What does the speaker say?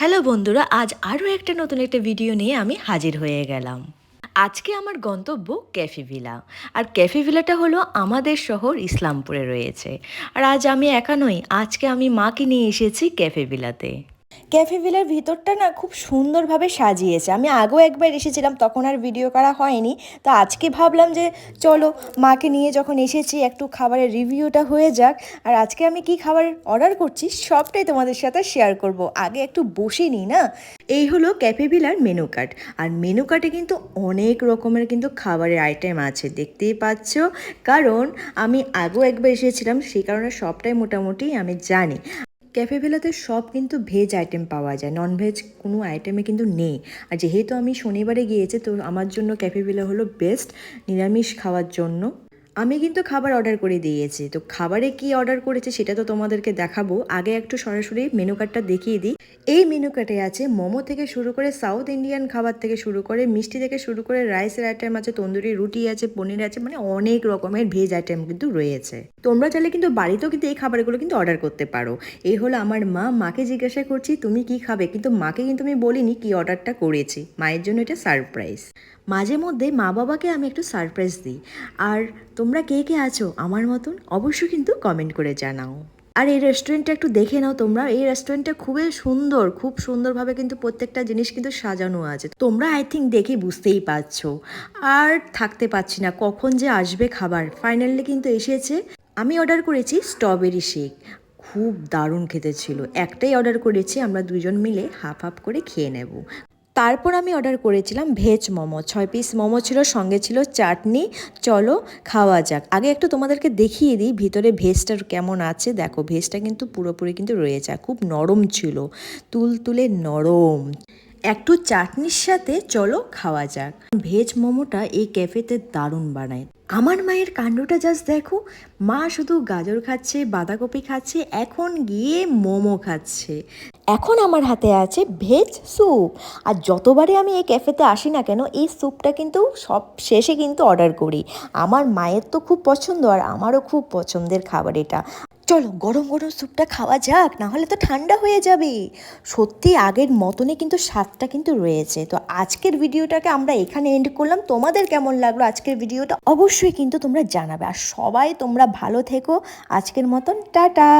Hello বন্ধুরা, আজ আরও একটা নতুন একটা ভিডিও নিয়ে আমি হাজির হয়ে গেলাম। আজকে আমার গন্তব্য ক্যাফে ভিলা। আর ক্যাফে ভিলাটা হলো আমাদের শহর ইসলামপুরে রয়েছে। আর আজ আমি একা নই, আজকে আমি মাকে নিয়ে এসেছি ক্যাফে ভিলাতে। ক্যাফে ভিলার ভিতরটা না খুব সুন্দরভাবে সাজিয়েছে। আমি আগেও একবার এসেছিলাম, তখন আর ভিডিও করা হয়নি। তো আজকে ভাবলাম যে চলো মাকে নিয়ে যখন এসেছি, একটু খাবারের রিভিউটা হয়ে যাক। আর আজকে আমি কি খাবার অর্ডার করছি, সবটাই তোমাদের সাথে শেয়ার করব। আগে একটু বসে নিই না? এই হলো ক্যাফে ভিলার মেনু কার্ড। আর মেনু কার্ডে কিন্তু অনেক রকমের কিন্তু খাবারের আইটেম আছে, দেখতেই পাচ্ছ। কারণ আমি আগেও একবার এসেছিলাম, সেই কারণে সবটাই মোটামুটি আমি জানি। ক্যাফে ভেলাতে সব কিন্তু ভেজ আইটেম পাওয়া যায়। নন ভেজ কোনো আইটেমে কিন্তু নেই। আর যেহেতু আমি শনিবারে গিয়েছি, তো আমার জন্য ক্যাফে ভেলা হলো বেস্ট নিরামিষ খাওয়ার জন্য। আমি কিন্তু খাবার অর্ডার করে দিয়েছি। তো খাবারে কি অর্ডার করেছে সেটা তো তোমাদেরকে দেখাবো। আগে একটু সরাসরি মেনু কার্ডটা দেখিয়ে দিই। এই মেনু কার্ডে আছে মোমো থেকে শুরু করে সাউথ ইন্ডিয়ান খাবার থেকে শুরু করে, মিষ্টি থেকে শুরু করে রাইসের আইটেম আছে, তন্দুরি রুটি আছে, পনির আছে মানে অনেক রকমের ভেজ আইটেম কিন্তু রয়েছে। তোমরা চাইলে কিন্তু বাড়িতেও কিন্তু এই খাবারগুলো কিন্তু অর্ডার করতে পারো। এই হলো আমার মা, মাকে জিজ্ঞাসা করছি, তুমি কি খাবে? কিন্তু মাকে কিন্তু আমি বলিনি কি অর্ডারটা করেছি। মায়ের জন্য এটা সারপ্রাইজ মাঝে মধ্যে মা বাবাকে আমি একটু সারপ্রাইজ দিই। আর তোমরা কে কে আছো আমার মতন অবশ্যই কিন্তু কমেন্ট করে জানাও। আর এই রেস্টুরেন্টটা একটু দেখে নাও তোমরা। এই রেস্টুরেন্টটা খুবই সুন্দর, খুব সুন্দরভাবে কিন্তু প্রত্যেকটা জিনিস কিন্তু সাজানো আছে। তোমরা আই থিঙ্ক দেখে বুঝতেই পারছ। আর থাকতে পারছি না, কখন যে আসবে খাবার। ফাইনালি কিন্তু এসেছে। আমি অর্ডার করেছি স্ট্রবেরি শেক খুব দারুণ খেতে ছিল। একটাই অর্ডার করেছি, আমরা দুজন মিলে হাফ হাফ করে খেয়ে নেব। তারপর আমি অর্ডার করেছিলাম ভেজ মোমো। ছয় পিস মোমো ছিল, সঙ্গে ছিল চাটনি। চলো, খাওয়া যাক। আগে একটু তোমাদেরকে দেখিয়ে দিই ভিতরে ভেজটা কেমন আছে। দেখো ভেজটা কিন্তু পুরোপুরি কিন্তু রয়েছে খুব নরম ছিল। তুল তুলে নরম। একটু চাটনির সাথে চলো, খাওয়া যাক। ভেজ মোমোটা এই ক্যাফেতে দারুণ বানায়। আমার মায়ের কাণ্ডটা জাস্ট দেখো। মা শুধু গাজর খাচ্ছে, বাঁধাকপি খাচ্ছে, এখন গিয়ে মোমো খাচ্ছে। এখন আমার হাতে আছে ভেজ স্যুপ আর যতবারে আমি এই ক্যাফেতে আসি না কেন, এই স্যুপটা কিন্তু সব শেষে কিন্তু অর্ডার করি। আমার মায়ের তো খুব পছন্দ আর আমারও খুব পছন্দের খাবার এটা। চলো গরম গরম স্যুপটা খাওয়া যাক না হলে তো ঠান্ডা হয়ে যাবে। সত্যি আগের মতনে কিন্তু স্বাদটা কিন্তু রয়েছে। তো আজকের ভিডিওটাকে আমরা এখানে এন্ড করলাম। তোমাদের কেমন লাগল আজকের ভিডিওটা? অবশ্যই কিন্তু তোমরা জানাবে। আর সবাই তোমরা ভালো থেকো। আজকের মতন টাটা।